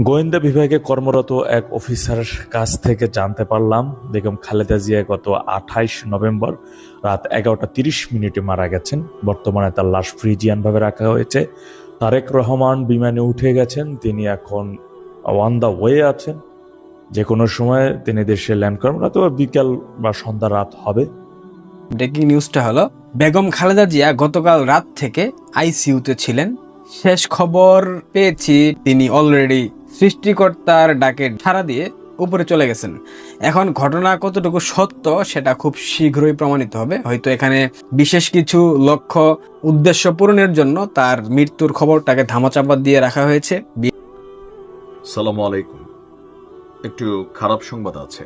গোয়েন্দা বিভাগে কর্মরত এক অফিসার কাছ থেকে জানতে পারলাম, বেগম খালেদা জিয়া গত আঠাইশ নভেম্বর রাত এগারোটা তিরিশ মিনিটে মারা গেছেন। বর্তমানে তার লাশ ফ্রিজিয়ানভাবে রাখা হয়েছে। তারেক রহমান বিমানে উঠে গেছেন, তিনি এখন ওয়ান দ্য ওয়ে আছেন। যে কোনো সময় তিনি দেশে ল্যান্ড করবেন, অথবা বিকাল বা সন্ধ্যা রাত হবে। ব্রেকিং নিউজটা হলো, বেগম খালেদা জিয়া গতকাল রাত থেকে আইসিইউতে ছিলেন। শেষ খবর পেয়েছি, তিনি অলরেডি সৃষ্টিকর্তার ডাকে সাড়া দিয়ে উপরে চলে গেছেন। এখন ঘটনা কতটুকু সত্য সেটা খুব শীঘ্রই প্রমাণিত হবে। হয়তো এখানে বিশেষ কিছু লক্ষ্য উদ্দেশ্য পূরণের জন্য তার মৃত্যুর খবরটাকে ধামাচাপা দিয়ে রাখা হয়েছে। সালাম আলাইকুম। একটু খারাপ সংবাদ আছে।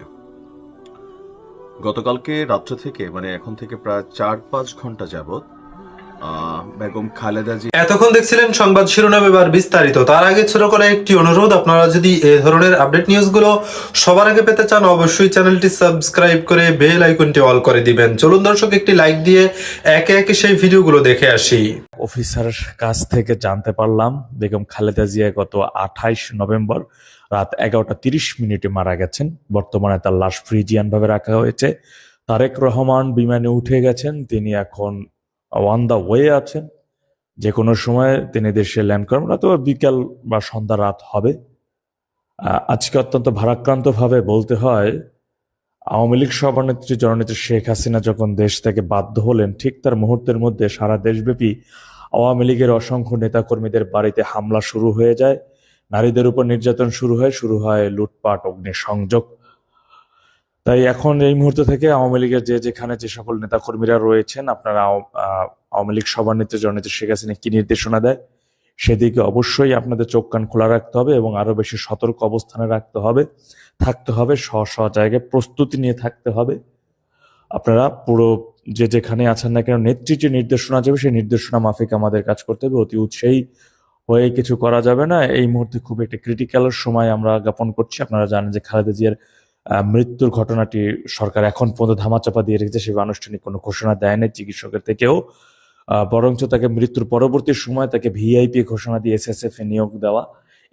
গতকালকে রাত্র থেকে মানে এখন থেকে প্রায় চার পাঁচ ঘণ্টা আহ, বেগম খালেদা জি এতক্ষণ দেখছিলেন সংবাদ শিরোনাম এবার বিস্তারিত। তার আগে ছোট করে একটি অনুরোধ আপনারা যদি এ ধরনের আপডেট নিউজগুলো সবার আগে পেতে চান অবশ্যই চ্যানেলটি সাবস্ক্রাইব করে বেল আইকনটি অল করে দিবেন। চলুন দর্শক একটি লাইক দিয়ে একে একে সেই ভিডিওগুলো দেখে আসি। অফিসার কাছ থেকে জানতে পারলাম বেগম খালেদা জিয়া গত আঠাইশ নভেম্বর রাত এগারোটা তিরিশ মিনিটে মারা গেছেন। বর্তমানে তার লাশ ফ্রিজিয়ানভাবে রাখা হয়েছে। তারেক রহমান বিমানে উঠে গেছেন। তিনি এখন ওয়ান দ্য ওয়ে আছেন যে কোনো সময় তিনি দেশে ল্যান্ড করবেন অথবা বিকাল বা সন্ধ্যা রাত হবে। আজকে অত্যন্ত ভারাক্রান্তভাবে বলতে হয়, আওয়ামী লীগ সভানেত্রী জননেত্রী শেখ হাসিনা যখন দেশ থেকে বাধ্য হলেন, ঠিক তার মুহূর্তের মধ্যে সারা দেশব্যাপী আওয়ামী লীগের অসংখ্য নেতাকর্মীদের বাড়িতে হামলা শুরু হয়ে যায়। নারীদের উপর নির্যাতন শুরু হয় শুরু হয় লুটপাট, অগ্নিসংযোগ। তাই এখন এই মুহূর্ত থেকে আওয়ামী লীগের যে যেখানে যে সকল নেতাকর্মীরা রয়েছেন, আপনারা আওয়ামী লীগ সভানেত্রী জননেত্রী শেখ হাসিনা কি নির্দেশনা দেয়? সেদিকে অবশ্যই আপনাদের চোখ কান খোলা রাখতে হবে এবং আরও বেশি সতর্ক অবস্থানে রাখতে হবে, থাকতে হবে স্ব স্ব জায়গায় প্রস্তুতি নিয়ে থাকতে হবে। আপনারা পুরো যে যেখানে আছেন না কেন, নেত্রী যে নির্দেশনা যাবে সেই নির্দেশনা মাফিক আমাদের কাজ করতে হবে। অতি উৎসাহী হয়ে কিছু করা যাবে না। এই মুহূর্তে খুব একটি ক্রিটিক্যাল সময় আমরা জ্ঞাপন করছি। আপনারা জানেন যে খালেদা জিয়ার মৃত্যুর ঘটনাটি সরকার এখন পর্যন্ত ধামাচাপা দিয়ে রেখেছে সে আনুষ্ঠানিক কোনো ঘোষণা দেয়নি চিকিৎসকের থেকেও। বরঞ্চ তাকে মৃত্যুর পরবর্তী সময় তাকে ভিআইপি ঘোষণা দিয়ে এসএসএফ এ নিয়োগ দেওয়া,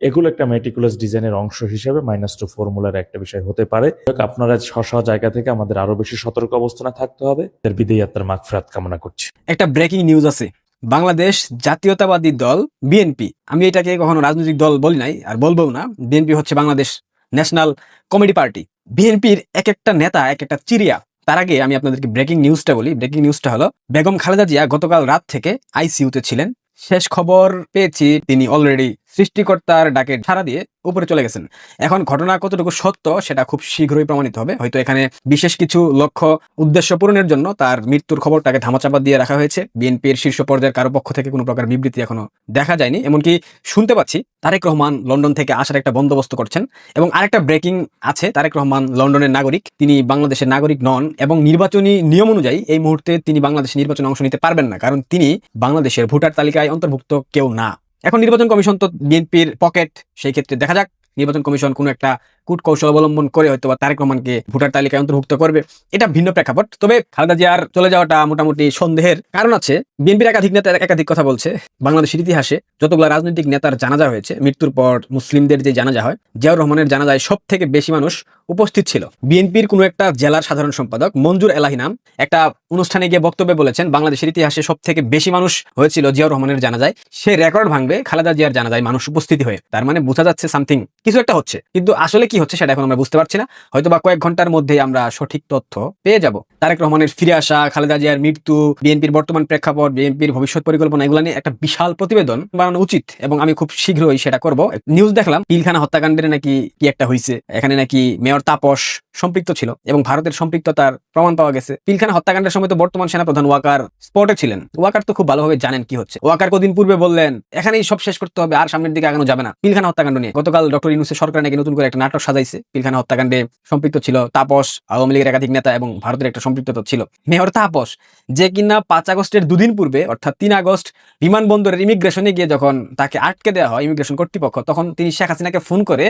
এগুলো একটা মেটিকুলাস ডিজাইনের অংশ হিসেবে মাইনাস টু ফর্মুলার একটা বিষয় হতে পারে। আপনারা স্ব জায়গা থেকে আমাদের আরও বেশি সতর্ক অবস্থানে থাকতে হবে। এর বিদেয়ী আত্মার মাগফিরাত কামনা করছি। একটা ব্রেকিং নিউজ আছে। বাংলাদেশ জাতীয়তাবাদী দল বিএনপি আমি এটাকে কখনো রাজনৈতিক দল বলি নাই, আর বলব না। বিএনপি হচ্ছে বাংলাদেশ ন্যাশনাল কমেডি পার্টি বিএনপির এক একটা নেতা এক একটা চিরিয়া তার আগে আমি আপনাদেরকে ব্রেকিং নিউজটা বলি। ব্রেকিং নিউজটা হলো, বেগম খালেদা জিয়া গতকাল রাত থেকে আইসিইউতে ছিলেন। শেষ খবর পেয়েছি, তিনি অলরেডি সৃষ্টিকর্তার ডাকে সাড়া দিয়ে উপরে চলে গেছেন। এখন ঘটনা কতটুকু সত্য সেটা খুব শীঘ্রই প্রমাণিত হবে। হয়তো এখানে বিশেষ কিছু লক্ষ্য, উদ্দেশ্য পূরণের জন্য তার মৃত্যুর খবরটাকে ধামাচাপা দিয়ে রাখা হয়েছে। বিএনপির শীর্ষ পর্যায়ের কারও পক্ষ থেকে কোনো প্রকার বিবৃতি এখনও দেখা যায়নি। এমনকি শুনতে পাচ্ছি, তারেক রহমান লন্ডন থেকে আসার একটা বন্দোবস্ত করছেন। এবং আরেকটা ব্রেকিং আছে, তারেক রহমান লন্ডনের নাগরিক। তিনি বাংলাদেশের নাগরিক নন এবং নির্বাচনী নিয়ম অনুযায়ী এই মুহূর্তে তিনি বাংলাদেশের নির্বাচনে অংশ নিতে পারবেন না। কারণ তিনি বাংলাদেশের ভোটার তালিকায় অন্তর্ভুক্ত কেউ না। এখন নির্বাচন কমিশন তো বিএনপির পকেট সেই ক্ষেত্রে দেখা যাক। নির্বাচন কমিশন কোনো একটা কূট কৌশল অবলম্বন করে হয়তো বা তারেক রহমানকে ভোটার তালিকায় অন্তর্ভুক্ত করবে। এটা ভিন্ন প্রেক্ষাপট। তবে খালেদা জিয়ার চলে যাওয়াটা মোটামুটি সন্দেহের কারণ আছে। বিএনপির একাধিক নেতা একাধিক কথা বলছে। বাংলাদেশের ইতিহাসে যতগুলো রাজনৈতিক নেতার জানাজা হয়েছে, মৃত্যুর পর মুসলিমদের যে জানাজা হয়, জিয়াউর রহমানের জানাজায় সব থেকে বেশি মানুষ উপস্থিত ছিল। বিএনপির কোনো একটা জেলার সাধারণ সম্পাদক, মঞ্জুর এলাহি নাম একটা অনুষ্ঠানে গিয়ে বক্তব্যে বলেছেন, বাংলাদেশের ইতিহাসে সব থেকে বেশি মানুষ হয়েছিল জিয়াউর রহমানের জানাজায়। সে রেকর্ড ভাঙবে খালেদা জিয়ার জানাজায় মানুষ উপস্থিতি হয়ে। তার মানে বোঝা যাচ্ছে সামথিং কিছু একটা হচ্ছে। কিন্তু আসলে কি হচ্ছে সেটা এখন আমরা বুঝতে পারছি না। হয়তো বা কয়েক ঘণ্টার মধ্যে আমরা সঠিক তথ্য পেয়ে যাব। তারেক রহমানের ফিরে আসা, খালেদা জিয়ার মৃত্যু, বিএনপির বর্তমান প্রেক্ষাপট, বিএনপির ভবিষ্যৎ পরিকল্পনা, এগুলো নিয়ে একটা বিশাল প্রতিবেদন বানানো উচিত এবং আমি খুব শীঘ্রই সেটা করব। নিউজ দেখলাম, পিলখানা হত্যাকাণ্ডের নাকি কি একটা হয়েছে এখানে নাকি মেয়র তাপস সম্পৃক্ত ছিল এবং ভারতের সম্পৃক্ততার প্রমাণ পাওয়া গেছে। পিলখানা হত্যাকাণ্ডের সময় তো বর্তমান সেনাপ্রধান ওয়াকার স্পটে ছিলেন। ওয়াকার তো খুব ভালোভাবে জানেন কি হচ্ছে। ওয়াকার কদিন পূর্বে বললেন, এখানেই সব শেষ করতে হবে, আর সামনের দিকে আগানো যাবে না। পিলখানা হত্যাকাণ্ড নিয়ে গতকাল ডক্টর ইউনুসের সরকার নাকি নতুন করে একটা নাটক সাজাইছে। পিলখানা হত্যাকাণ্ডে সম্পৃক্ত ছিল তাপস, আওয়ামী লীগের একাধিক নেতা এবং ভারতের একটা সম্পৃক্ততা ছিল। মেয়র তাপস, যে কিনা পাঁচ আগস্টের দুদিন পূর্বে, অর্থাৎ তিন আগস্ট, বিমানবন্দরের ইমিগ্রেশনে গিয়ে যখন তাকে আটকে দেওয়া হয় ইমিগ্রেশন কর্তৃপক্ষ, তখন তিনি শেখ হাসিনাকে ফোন করে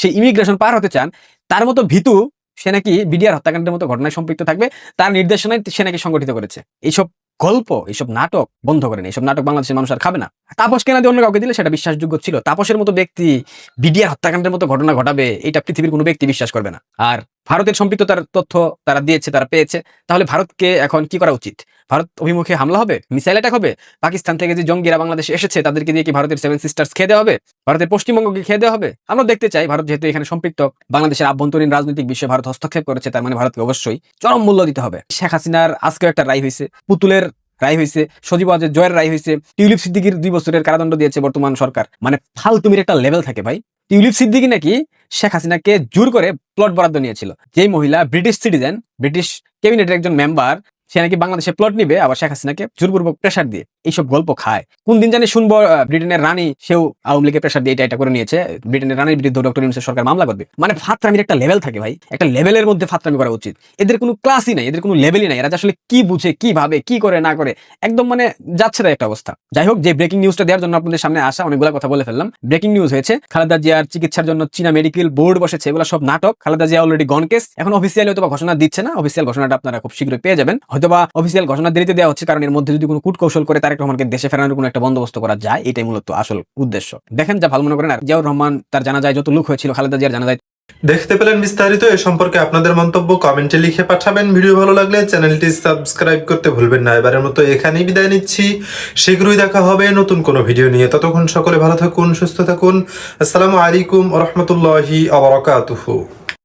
সেই ইমিগ্রেশন পার হতে চান। তার মতো ভীতু সে নাকি বিডিআর হত্যাকাণ্ডের মতো ঘটনায় সম্পৃক্ত থাকবে, তার নির্দেশনায় সে নাকি সংগঠিত করেছে। এইসব গল্প, এইসব নাটক বন্ধ করেন এইসব নাটক বাংলাদেশের মানুষ আর খাবে না। তাপস কেনা দিয়ে অন্য কাউকে দিলে সেটা বিশ্বাসযোগ্য ছিল। তাপসের মতো ব্যক্তি, বিডিআর হত্যাকাণ্ডের মতো ঘটনা ঘটাবে, এটা পৃথিবীর কোনো ব্যক্তি বিশ্বাস করবে না। আর ভারতের সম্পৃক্ততার তথ্য তারা দিয়েছে, তারা পেয়েছে। তাহলে ভারতকে এখন কি করা উচিত? ভারত অভিমুখে হামলা হবে? মিসাইল অ্যাটাক হবে? পাকিস্তান থেকে যে জঙ্গিরা বাংলাদেশে এসেছে, তাদেরকে দিয়ে কি ভারতের সেভেন সিস্টার্স খেয়ে দেওয়া হবে? ভারতের পশ্চিমবঙ্গকে খেয়ে দেওয়া হবে? আমরা দেখতে চাই, ভারত যেহেতু এখানে সম্পৃক্ত, বাংলাদেশের আভ্যন্তরীণ রাজনৈতিক বিষয়ে ভারত হস্তক্ষেপ করেছে, তার মানে ভারতকে অবশ্যই চরম মূল্য দিতে হবে। শেখ হাসিনার আজকেও একটা রায় হয়েছে, পুতুলের রায় হয়েছে, সজীব আজের জয়ের রায় হয়েছে। টিউলিপ সিদ্দিকির দুই বছরের কারাদণ্ড দিয়েছে বর্তমান সরকার। মানে ফালতুমির একটা লেভেল থাকে ভাই। টিউলিপ সিদ্দিকি নাকি শেখ হাসিনাকে জোর করে প্লট বরাদ্দ নিয়েছিল। যেই মহিলা ব্রিটিশ সিটিজেন ব্রিটিশ ক্যাবিনেটের একজন মেম্বার সে নাকি বাংলাদেশে প্লট নিবে, আবার শেখ হাসিনাকে জোরপূর্বক প্রেশার দিয়ে এইসব গল্প খায়। কোন দিন জানি শুনব ব্রিটেনের রানী, সেও আওয়ামী লীগের প্রেশার দিয়ে এটা করে নিয়েছে। ব্রিটেনের রানীর বিরুদ্ধে ডক্টর ইউনুসের সরকার মামলা করবে। মানে ফাত্রামির একটা লেভেল থাকে ভাই। একটা লেভেলের মধ্যে ফাত্রামি করা উচিত। এদের কোনো ক্লাসই নাই, এদের কোনো লেভেলই নাই। এরা আসলে কি বুঝে, কি ভাবে, কি করে, না করে, একদম মানে যাচ্ছে তাই একটা অবস্থা। যাই হোক, যে ব্রেকিং নিউজটা দেওয়ার জন্য আপনাদের সামনে আসা, অনেকগুলো কথা বলে ফেললাম। ব্রেকিং নিউজ হয়েছে, খালেদা জিয়ার চিকিৎসার জন্য চীনা মেডিকেল বোর্ড বসেছে। এগুলো সব নাটক। Khaleda Zia already gone case এখন অফিসিয়ালি হয়তো ঘোষণা দিচ্ছে না। অফিসিয়াল ঘোষণাটা আপনারা খুব শীঘ্রই পেয়ে যাবেন। হয়তোবা অফিসিয়াল ঘোষণা দেরিতে দেওয়া হচ্ছে, কারণ এর মধ্যে যদি কোনো কূটকৌশল করে তারেক রহমানকে দেশে ফেরানোর কোনো একটা বন্দোবস্ত করা যায়, এটাই মূলত আসল উদ্দেশ্য। দেখেন যা ভালো মনে করেন, আর জিয়াউর রহমান, তার জানা যায় যত লুক হয়েছিল, খালেদা জিয়ার জানা যায় দেখতে পেলেন বিস্তারিত, এ সম্পর্কে আপনাদের মন্তব্য কমেন্টে লিখে পাঠাবেন। ভিডিও ভালো লাগলে চ্যানেলটি সাবস্ক্রাইব করতে ভুলবেন না। এবারের মতো এখানেই বিদায় নিচ্ছি। শীঘ্রই দেখা হবে নতুন কোনো ভিডিও নিয়ে। ততক্ষণ সকলে ভালো থাকুন, সুস্থ থাকুন। আসসালামু আলাইকুম রহমতুল্লাহি আবরকাতুহু